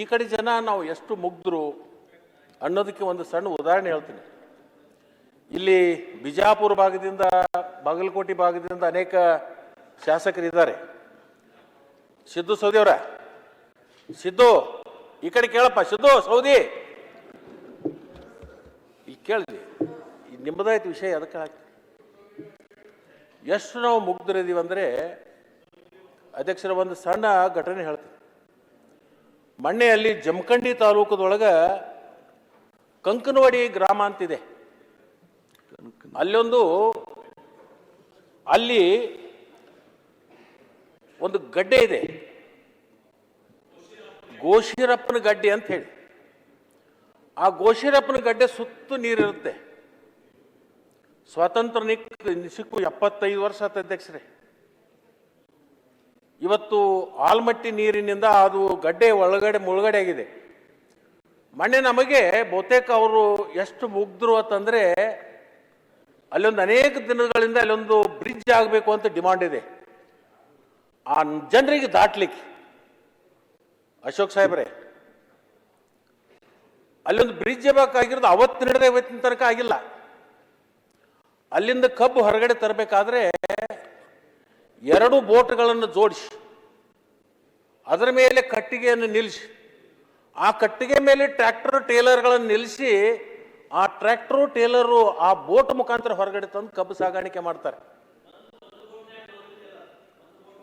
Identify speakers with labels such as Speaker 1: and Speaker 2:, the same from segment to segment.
Speaker 1: ಈ ಕಡೆ ಜನ ನಾವು ಎಷ್ಟು ಮುಗ್ಧರು ಅನ್ನೋದಕ್ಕೆ ಒಂದು ಸಣ್ಣ ಉದಾಹರಣೆ ಹೇಳ್ತೀನಿ. ಇಲ್ಲಿ ಬಿಜಾಪುರ ಭಾಗದಿಂದ ಬಾಗಲಕೋಟೆ ಭಾಗದಿಂದ ಅನೇಕ ಶಾಸಕರಿದ್ದಾರೆ. ಸಿದ್ದು ಸೌದಿ ಅವರ. ಸಿದ್ದು, ಈ ಕಡೆ ಕೇಳಪ್ಪ. ಸಿದ್ದು, ಸೌದಿ. ಈಗ ಕೇಳಿದ್ವಿ ನಿಮ್ಮದಾಯ್ತು ವಿಷಯ, ಅದಕ್ಕೆ ಹಾಕಿ. ಎಷ್ಟು ನಾವು ಮುಗ್ಧರಿದ್ದೀವಿ ಅಂದರೆ ಅಧ್ಯಕ್ಷರ ಒಂದು ಸಣ್ಣ ಘಟನೆ ಹೇಳ್ತೀನಿ. ಮೊನ್ನೆ ಅಲ್ಲಿ ಜಮಖಂಡಿ ತಾಲೂಕದೊಳಗೆ ಕಂಕನವಾಡಿ ಗ್ರಾಮ ಅಂತಿದೆ. ಅಲ್ಲೊಂದು, ಅಲ್ಲಿ ಒಂದು ಗಡ್ಡೆ ಇದೆ. ಗೋಶಿರಪ್ಪನ ಗಡ್ಡೆ ಅಂತ ಹೇಳಿ. ಆ ಗೋಶಿರಪ್ಪನ ಗಡ್ಡೆ ಸುತ್ತ ನೀರಿರುತ್ತೆ. ಸ್ವಾತಂತ್ರ್ಯ ಸಿಕ್ಕು ಎಪ್ಪತ್ತೈದು ವರ್ಷ ಆತ ಅಧ್ಯಕ್ಷರೇ. ಇವತ್ತು ಆಲ್ಮಟ್ಟಿ ನೀರಿನಿಂದ ಅದು ಗಡ್ಡೆ ಒಳಗಡೆ ಮುಳುಗಡೆ ಆಗಿದೆ ಮೊನ್ನೆ ನಮಗೆ ಬಹುತೇಕ ಅವರು ಎಷ್ಟು ಮುಗ್ದ್ರು ಅಂತಂದರೆ ಅಲ್ಲೊಂದು ಅನೇಕ ದಿನಗಳಿಂದ ಅಲ್ಲೊಂದು ಬ್ರಿಡ್ಜ್ ಆಗಬೇಕು ಅಂತ ಡಿಮಾಂಡ್ ಇದೆ. ಆ ಜನರಿಗೆ ದಾಟ್ಲಿಕ್ಕೆ. ಅಶೋಕ್ ಸಾಹೇಬ್ರೆ, ಅಲ್ಲೊಂದು ಬ್ರಿಡ್ಜ್ ಬೇಕಾಗಿರೋದು ಅವತ್ತು ನಡೆದ ಇವತ್ತಿನ ತನಕ ಆಗಿಲ್ಲ. ಅಲ್ಲಿಂದ ಕಬ್ಬು ಹೊರಗಡೆ ತರಬೇಕಾದ್ರೆ ಎರಡು ಬೋಟ್ಗಳನ್ನು ಜೋಡಿಸಿ, ಅದರ ಮೇಲೆ ಕಟ್ಟಿಗೆಯನ್ನು ನಿಲ್ಲಿಸಿ, ಆ ಕಟ್ಟಿಗೆ ಮೇಲೆ ಟ್ರ್ಯಾಕ್ಟರ್ ಟೇಲರ್ಗಳನ್ನು ನಿಲ್ಲಿಸಿ, ಆ ಟ್ರ್ಯಾಕ್ಟರು, ಟೇಲರು ಆ ಬೋಟ್ ಮುಖಾಂತರ ಹೊರಗಡೆ ತಂದು ಕಬ್ಬು ಸಾಗಾಣಿಕೆ ಮಾಡ್ತಾರೆ.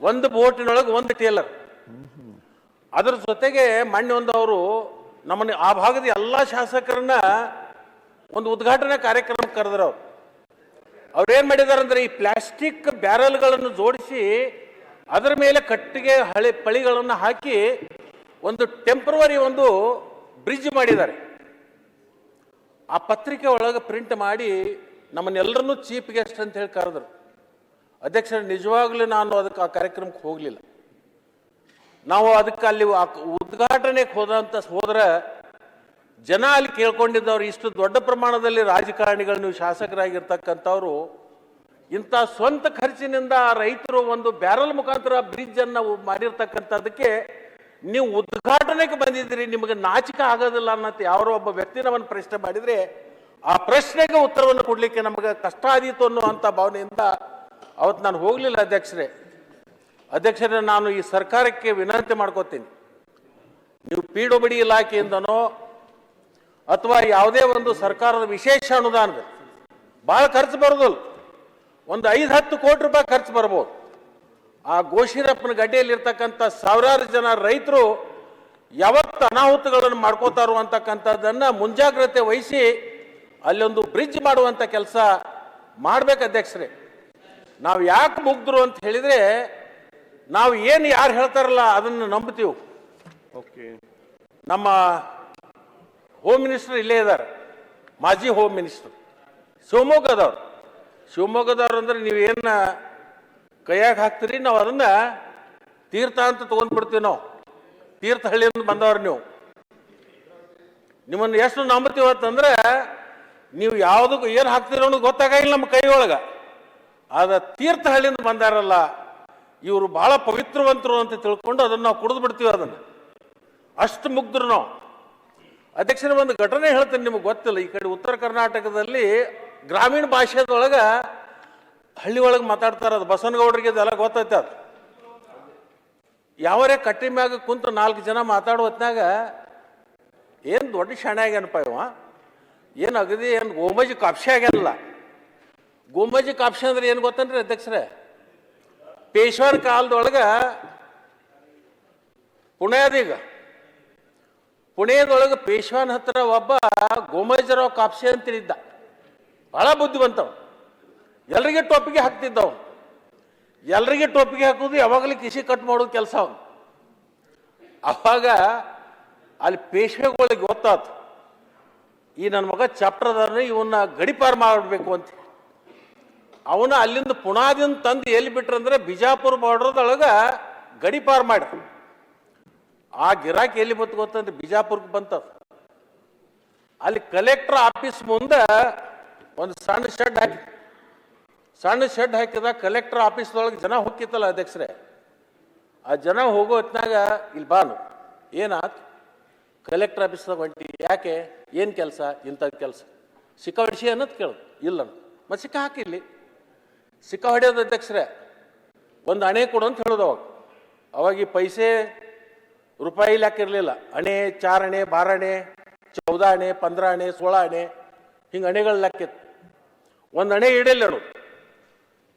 Speaker 1: ಒಂದು ಬೋಟಿನೊಳಗೆ ಒಂದು ಟೇಲರ್. ಅದರ ಜೊತೆಗೆ ಮೊನ್ನೆ ಒಂದು ಅವರು ನಮ್ಮನ್ನು ಆ ಭಾಗದ ಎಲ್ಲ ಶಾಸಕರನ್ನ ಒಂದು ಉದ್ಘಾಟನಾ ಕಾರ್ಯಕ್ರಮ ಕರೆದ್ರು ಅವ್ರು. ಅವ್ರೇನ್ ಮಾಡಿದಾರೆ ಅಂದ್ರೆ ಈ ಪ್ಲಾಸ್ಟಿಕ್ ಬ್ಯಾರಲ್ಗಳನ್ನು ಜೋಡಿಸಿ ಅದರ ಮೇಲೆ ಕಟ್ಟಿಗೆ ಹಳೆ ಪಳಿಗಳನ್ನು ಹಾಕಿ ಒಂದು ಟೆಂಪ್ರವರಿ ಒಂದು ಬ್ರಿಡ್ಜ್ ಮಾಡಿದ್ದಾರೆ. ಆ ಪತ್ರಿಕೆ ಒಳಗೆ ಪ್ರಿಂಟ್ ಮಾಡಿ ನಮ್ಮನ್ನೆಲ್ಲರನ್ನೂ ಚೀಫ್ ಗೆಸ್ಟ್ ಅಂತ ಹೇಳಿ ಕರೆದ್ರು. ಅಧ್ಯಕ್ಷರು, ನಿಜವಾಗ್ಲೂ ನಾನು ಅದಕ್ಕೆ ಆ ಕಾರ್ಯಕ್ರಮಕ್ಕೆ ಹೋಗಲಿಲ್ಲ. ನಾವು ಅದಕ್ಕೆ ಅಲ್ಲಿ ಉದ್ಘಾಟನೆಗೆ ಹೋದಂತ ಹೋದ್ರೆ ಜನ ಅಲ್ಲಿ ಕೇಳ್ಕೊಂಡಿದ್ದವ್ರು ಇಷ್ಟು ದೊಡ್ಡ ಪ್ರಮಾಣದಲ್ಲಿ ರಾಜಕಾರಣಿಗಳು ನೀವು ಶಾಸಕರಾಗಿರ್ತಕ್ಕಂಥವ್ರು, ಇಂಥ ಸ್ವಂತ ಖರ್ಚಿನಿಂದ ರೈತರು ಒಂದು ಬ್ಯಾರಲ್ ಮುಖಾಂತರ ಬ್ರಿಡ್ಜ್ ಅನ್ನು ಮಾಡಿರ್ತಕ್ಕಂಥದ್ದಕ್ಕೆ ನೀವು ಉದ್ಘಾಟನೆಗೆ ಬಂದಿದ್ದೀರಿ, ನಿಮಗೆ ನಾಚಿಕೆ ಆಗೋದಿಲ್ಲ ಅನ್ನೋದು ಯಾರೋ ಒಬ್ಬ ವ್ಯಕ್ತಿ ನಮ್ಮನ್ನು ಪ್ರಶ್ನೆ ಮಾಡಿದರೆ, ಆ ಪ್ರಶ್ನೆಗೆ ಉತ್ತರವನ್ನು ಕೊಡಲಿಕ್ಕೆ ನಮಗೆ ಕಷ್ಟ ಆದೀತು ಅನ್ನುವಂಥ ಭಾವನೆಯಿಂದ ಅವತ್ತು ನಾನು ಹೋಗಲಿಲ್ಲ ಅಧ್ಯಕ್ಷರೇ. ಅಧ್ಯಕ್ಷರೇ, ನಾನು ಈ ಸರ್ಕಾರಕ್ಕೆ ವಿನಂತಿ ಮಾಡ್ಕೋತೀನಿ. ನೀವು ಪಿ ಡಬ್ಲ್ಯೂ ಡಿ ಇಲಾಖೆಯಿಂದನೋ ಅಥವಾ ಯಾವುದೇ ಒಂದು ಸರ್ಕಾರದ ವಿಶೇಷ ಅನುದಾನದ ಭಾಳ ಖರ್ಚು ಬರೋದಿಲ್ಲ. ಒಂದು ಐದು ಹತ್ತು ಕೋಟಿ ರೂಪಾಯಿ ಖರ್ಚು ಬರ್ಬೋದು. ಆ ಗೋಶಿರಪ್ಪನ ಗಡ್ಡೆಯಲ್ಲಿರ್ತಕ್ಕಂಥ ಸಾವಿರಾರು ಜನ ರೈತರು ಯಾವತ್ತು ಅನಾಹುತಗಳನ್ನು ಮಾಡ್ಕೋತಾರೋ ಅಂತಕ್ಕಂಥದ್ದನ್ನು ಮುಂಜಾಗ್ರತೆ ವಹಿಸಿ ಅಲ್ಲೊಂದು ಬ್ರಿಡ್ಜ್ ಮಾಡುವಂಥ ಕೆಲಸ ಮಾಡಬೇಕು ಅಧ್ಯಕ್ಷರೇ. ನಾವು ಯಾಕೆ ಮುಗ್ದ್ರು ಅಂತ ಹೇಳಿದರೆ ನಾವು ಏನು ಯಾರು ಹೇಳ್ತಾರಲ್ಲ ಅದನ್ನು ನಂಬ್ತೀವಿ
Speaker 2: ಓಕೆ.
Speaker 1: ನಮ್ಮ ಹೋಮ್ ಮಿನಿಸ್ಟರ್ ಇಲ್ಲೇ ಇದ್ದಾರೆ. ಮಾಜಿ ಹೋಮ್ ಮಿನಿಸ್ಟರ್ ಶಿವಮೊಗ್ಗದವ್ರು. ಶಿವಮೊಗ್ಗದವ್ರು ಅಂದ್ರೆ ನೀವೇನು ಕೈಯಾಗ ಹಾಕ್ತೀರಿ? ನಾವು ಅದನ್ನು ತೀರ್ಥ ಅಂತ ತೊಗೊಂಡ್ಬಿಡ್ತೀವಿ ನಾವು. ತೀರ್ಥಹಳ್ಳಿಯಿಂದ ಬಂದವ್ರು ನೀವು. ನಿಮ್ಮನ್ನು ಎಷ್ಟು ನಂಬ್ತೀವಿ ಅಂತಂದರೆ, ನೀವು ಯಾವುದಕ್ಕೂ ಏನು ಹಾಕ್ತೀರ ಅನ್ನೋದು ಗೊತ್ತಾಗಿಲ್ಲ ನಮ್ಮ ಕೈ ಒಳಗೆ ಆದ ತೀರ್ಥಹಳ್ಳಿಯಿಂದ ಬಂದಾರಲ್ಲ, ಇವರು ಭಾಳ ಪವಿತ್ರವಂತರು ಅಂತ ತಿಳ್ಕೊಂಡು ಅದನ್ನು ನಾವು ಕುಡಿದು ಬಿಡ್ತೀವಿ ಅದನ್ನು. ಅಷ್ಟು ಮುಗ್ದ್ರು ನಾವು. ಅಧ್ಯಕ್ಷರ ಒಂದು ಘಟನೆ ಹೇಳ್ತೇನೆ ನಿಮಗೆ ಗೊತ್ತಿಲ್ಲ. ಈ ಕಡೆ ಉತ್ತರ ಕರ್ನಾಟಕದಲ್ಲಿ ಗ್ರಾಮೀಣ ಭಾಷೆದೊಳಗೆ ಹಳ್ಳಿ ಒಳಗೆ ಮಾತಾಡ್ತಾರೆ ಅದು. ಬಸವನಗೌಡರಿಗೆ ಅದೆಲ್ಲ ಗೊತ್ತೈತೆ ಅದು. ಯಾವರೇ ಕಟ್ಟಿ ಮ್ಯಾಗ ಕುಂತು ನಾಲ್ಕು ಜನ ಮಾತಾಡೋ ಹೊತ್ನಾಗ ಏನು ದೊಡ್ಡ ಶಾಣೆ ಆಗ್ಯಾನಪ್ಪ ಇವ. ಏನು ಅಗದಿ ಏನು ಗೋಮಜಿ ಕಾಪ್ಸೆ ಆಗ್ಯಾನಲ್ಲ. ಗೋಮಜಿ ಕಾಪ್ಸೆ ಅಂದ್ರೆ ಏನು ಗೊತ್ತನ್ರಿ ಅಧ್ಯಕ್ಷರೇ? ಪೇಶ್ವರ ಕಾಲದೊಳಗೆ ಪುಣ್ಯಾದೀಗ ಪುಣೆದೊಳಗೆ ಪೇಶ್ವಾನ್ ಹತ್ರ ಒಬ್ಬ ಗೋಮಜರಾವ್ ಕಾಪ್ಸೆ ಅಂತಿದ್ದ. ಬಹಳ ಬುದ್ಧಿವಂತವ ಎಲ್ರಿಗೆ ಟೋಪಿಗೆ ಹಾಕ್ತಿದ್ದವ ಎಲ್ರಿಗೆ ಟೋಪಿಗೆ ಹಾಕೋದು ಯಾವಾಗಲೂ ಕಿಸಿ ಕಟ್ ಮಾಡೋ ಕೆಲಸ ಅವನು. ಅವಾಗ ಅಲ್ಲಿ ಪೇಶ್ವೆಗಳಿಗೆ ಗೊತ್ತಾತು, ಈ ನನ್ನ ಮಗ ಚಾಪ್ಟರ್ದಾರ ಇವನ್ನ ಗಡಿಪಾರು ಮಾಡಬೇಕು ಅಂತ ಅವನ ಅಲ್ಲಿಂದ ಪುಣಾದಿಂದ ತಂದು ಎಲ್ಲಿ ಬಿಟ್ರಂದ್ರೆ ಬಿಜಾಪುರ ಬಾರ್ಡರ್ದೊಳಗೆ ಗಡಿಪಾರು ಮಾಡಿ ಆ ಗಿರಾಕಿ ಎಲ್ಲಿ ಬಂತು ಗೊತ್ತಂದ್ರೆ ಬಿಜಾಪುರಕ್ಕೆ ಬಂತ. ಅಲ್ಲಿ ಕಲೆಕ್ಟರ್ ಆಫೀಸ್ ಮುಂದೆ ಒಂದು ಸಣ್ಣ ಶೆಡ್ ಹಾಕಿ ಸಣ್ಣ ಶೆಡ್ ಹಾಕಿದ ಕಲೆಕ್ಟರ್ ಆಫೀಸ್ದೊಳಗೆ ಜನ ಹೋಗಿತ್ತಲ್ಲ ಅಧ್ಯಕ್ಷರೇ. ಆ ಜನ ಹೋಗೋ ಹೊತ್ನಾಗ, ಇಲ್ಲಿ ಬಾನು ಏನಾತ್ ಕಲೆಕ್ಟರ್ ಆಫೀಸ್ದಾಗ ಹೊಂಟಿ. ಯಾಕೆ? ಏನು ಕೆಲಸ? ಇಂಥದ್ದು ಕೆಲಸ. ಸಿಕ್ಕ ಹೊಡಿಸಿ ಅನ್ನೋದು ಕೇಳೋದು ಇಲ್ಲ ಮತ್ತೆ ಸಿಕ್ಕ ಹಾಕಿಲ್ಲಿ ಸಿಕ್ಕ ಹೊಡೆಯೋದು ಅಧ್ಯಕ್ಷರೇ. ಒಂದು ಅಣೆ ಕೊಡು ಅಂತ ಹೇಳೋದು ಅವಾಗ. ಅವಾಗ ಈ ಪೈಸೆ ರೂಪಾಯಿ ಲೆಕ್ಕ ಇರಲಿಲ್ಲ ಅಣೆ ಅಣೆ ಪಂದ್ರ ಅಣೆ ಸೋಳ ಅಣೆ ಹಿಂಗೆ ಅಣೆಗಳ ಲೆಕ್ಕಿತ್ತು ಒಂದು ಅಣೆ ಇಡಲಿಲ್ಲ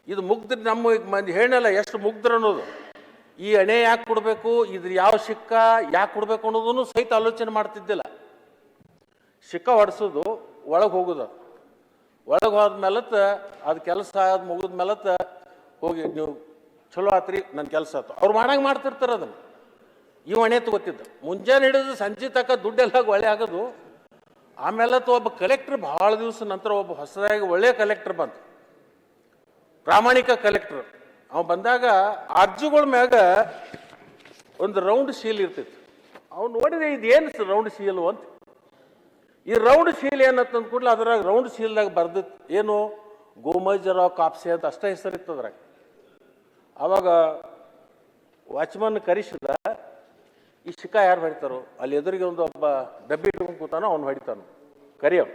Speaker 1: ಇದು ಮುಗ್ದ್ರ ನಮ್ಮ ಮಂದಿ ಹೇಳಲ್ಲ ಎಷ್ಟು ಮುಗ್ದ್ರ ಅನ್ನೋದು. ಈ ಅಣೆ ಯಾಕೆ ಕೊಡಬೇಕು, ಇದ್ರ ಯಾವ ಸಿಕ್ಕ ಯಾಕೆ ಕೊಡಬೇಕು ಅನ್ನೋದನ್ನು ಸಹಿತ ಆಲೋಚನೆ ಮಾಡ್ತಿದ್ದಿಲ್ಲ. ಸಿಕ್ಕ ಹೊಡ್ಸೋದು, ಒಳಗೆ ಹೋಗೋದು. ಒಳಗೆ ಹೋದ್ಮೇಲತ್ತ ಅದು ಕೆಲಸ ಅದು ಮುಗಿದ ಮೇಲತ್ತ ಹೋಗಿ ನೀವು ಚಲೋ ಆತ್ರಿ ನನ್ನ ಕೆಲಸ ಆಯ್ತು ಅವ್ರು ಮಾಡಂಗೆ ಮಾಡ್ತಿರ್ತಾರೆ ಅದನ್ನು. ಇವ್ ಹಣೆ ತಗೋತಿದ್ದ. ಮುಂಜಾನೆ ಹಿಡಿದು ಸಂಜೆ ತಕ್ಕ ದುಡ್ಡೆಲ್ಲ ಒಳ್ಳೆ ಆಗೋದು. ಆಮೇಲೆ ಒಬ್ಬ ಕಲೆಕ್ಟರ್ ಭಾಳ ದಿವಸ ನಂತರ ಒಬ್ಬ ಹೊಸದಾಗಿ ಒಳ್ಳೆಯ ಕಲೆಕ್ಟರ್ ಬಂತು ಪ್ರಾಮಾಣಿಕ ಕಲೆಕ್ಟರ್ ಅವ ಬಂದಾಗ ಅರ್ಜಿಗಳ ಮ್ಯಾಗ ಒಂದು ರೌಂಡ್ ಶೀಲ್ ಇರ್ತಿತ್ತು. ಅವ್ನು ನೋಡಿದ್ರೆ ಇದೇನು ರೌಂಡ್ ಶೀಲು ಅಂತ. ಈ ರೌಂಡ್ ಶೀಲ್ ಏನಂತ ಕೂಡಲೇ ಅದ್ರಾಗ ರೌಂಡ್ ಶೀಲ್ದಾಗ ಬರ್ದಿತ್ತು ಏನು? ಗೋಮಜರಾವ್ ಕಾಪ್ಸೆ ಅಂತ ಅಷ್ಟೇ ಹೆಸರಿತ್ತು ಅದ್ರಾಗ. ಅವಾಗ ವಾಚ್ಮನ್ ಕರೆಸಿದ ಈ ಶಿಕ ಯಾರು ಹೊಡಿತಾರೋ, ಅಲ್ಲಿ ಎದುರಿಗೆ ಒಂದು ಒಬ್ಬ ಡಬ್ಬಿ ಇಟ್ಕೊಂಡು ಕೂತಾನೋ ಅವ್ನು ಹೊಡಿತಾನು. ಕರಿಯವ್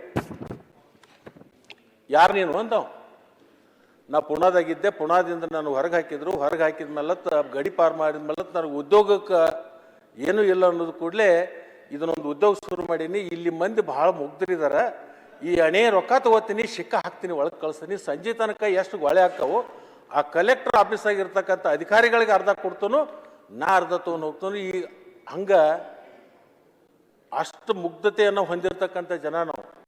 Speaker 1: ಯಾರು ನೀನು ಅಂತ ನಾ ಪುಣಾದಾಗಿದ್ದೆ, ಪುಣಾದಿಂದ ನಾನು ಹೊರಗೆ ಹಾಕಿದ್ರು, ಹೊರಗೆ ಹಾಕಿದ ಮೇಲತ್ತ ಗಡಿ ಪಾರ್ ಮಾಡಿದ ಮೇಲತ್ತ ನನಗೆ ಉದ್ಯೋಗಕ್ಕೆ ಏನೂ ಇಲ್ಲ ಅನ್ನೋದು ಕೂಡಲೇ ಇದನ್ನೊಂದು ಉದ್ಯೋಗ ಶುರು ಮಾಡೀನಿ. ಇಲ್ಲಿ ಮಂದಿ ಭಾಳ ಮುಗ್ಧರಿದ್ದಾರೆ ಈ ಅಣೆ ರೊಕ್ಕ ತಗೋತೀನಿ, ಶಿಕ್ಕ ಹಾಕ್ತೀನಿ, ಒಳಗೆ ಕಳಿಸ್ತೀನಿ. ಸಂಜೆ ತನಕ ಎಷ್ಟು ಗೊಳೆ ಹಾಕವು ಆ ಕಲೆಕ್ಟರ್ ಆಫೀಸಾಗಿರ್ತಕ್ಕಂಥ ಅಧಿಕಾರಿಗಳಿಗೆ ಅರ್ಧ ಕೊಡ್ತನು, ನಾ ಅರ್ಧ ತೊಗೊಂಡು ಹೋಗ್ತಾನು. ಈ ಹಂಗೆ ಅಷ್ಟು ಮುಗ್ಧತೆಯನ್ನು ಹೊಂದಿರತಕ್ಕಂಥ ಜನ ನಾವು.